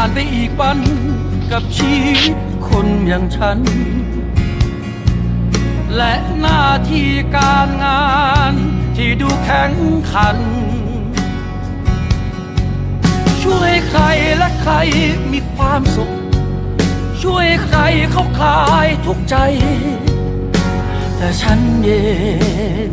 านไปอีกวันกับชีวิตคนอย่างฉัน และหน้าที่การงานที่ดูแข็งขัน ช่วยใครและใครมีความสุข ช่วยใครเขาคลายทุกใจ แต่ฉันเอง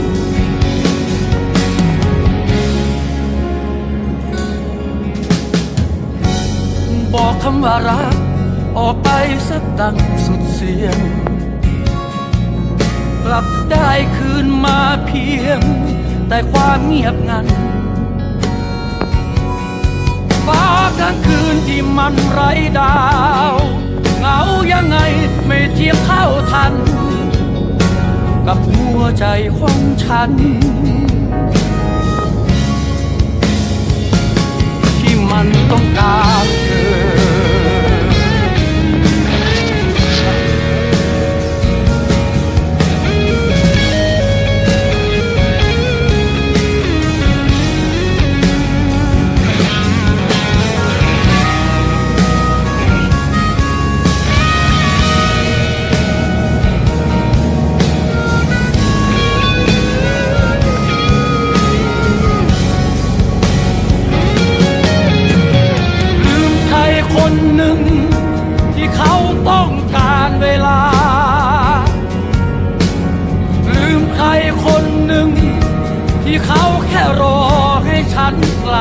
บอกคำว่ารัก ออกไปสักดังสุดเสียง กลับได้คืนมาเพียง แต่ความเงียบงันฟ้ากลางคืนที่มันไร้ดาว เหงายังไงไม่เทียบเท่าทัน กับหัวใจของฉัน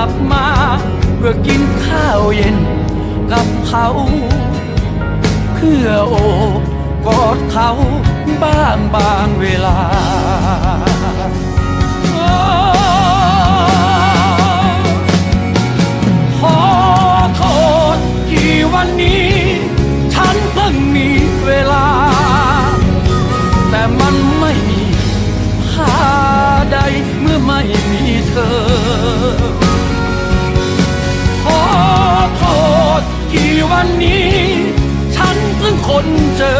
ลับมา เพื่อกินข้าวเย็นกับเขา เพื่อโอบกอดเขาบ้างบางเวลาขอโทษที่วันนี้ ฉันเพิ่งมีเวลา แต่มันไม่มีค่าใดเมื่อไม่มีเธอ กี่วันนี้ ฉันเพิ่งคนเจอ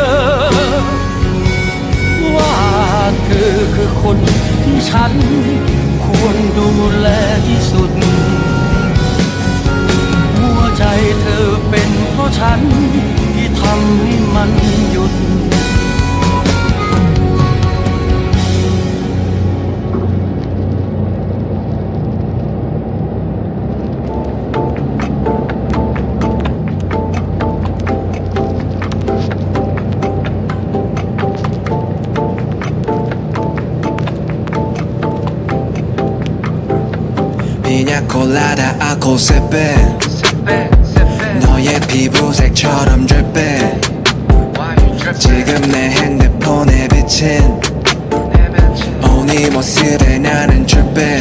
ว่าเธอคือคนที่ฉันควรดูแลที่สุด 콜라다 아코 세베 너의 피부색처럼 drip해 지금 내 핸드폰에 비친. 오니 모습에 나는 drip해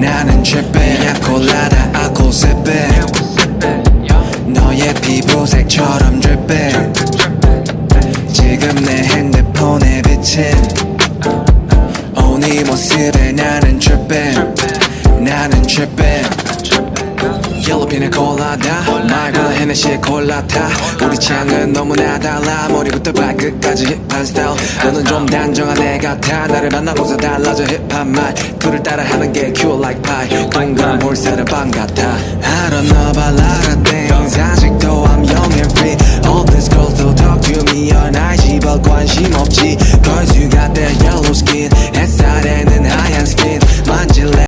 나는 피냐 콜라다 아코 세베 너의 피부색처럼 나는 drip해 옐로 피네 콜라다. 말고는 헤네시에 콜라타. 우리 취향은 너무나 달라. 머리부터 발끝까지 힙한 스타일. 너는 좀 단정한 애 같아. 나를 만나고서 달라져 힙한 말. 그를 따라하는 게 cute like pie. 동그란 볼살의 빵 같아. I don't know about 라라떼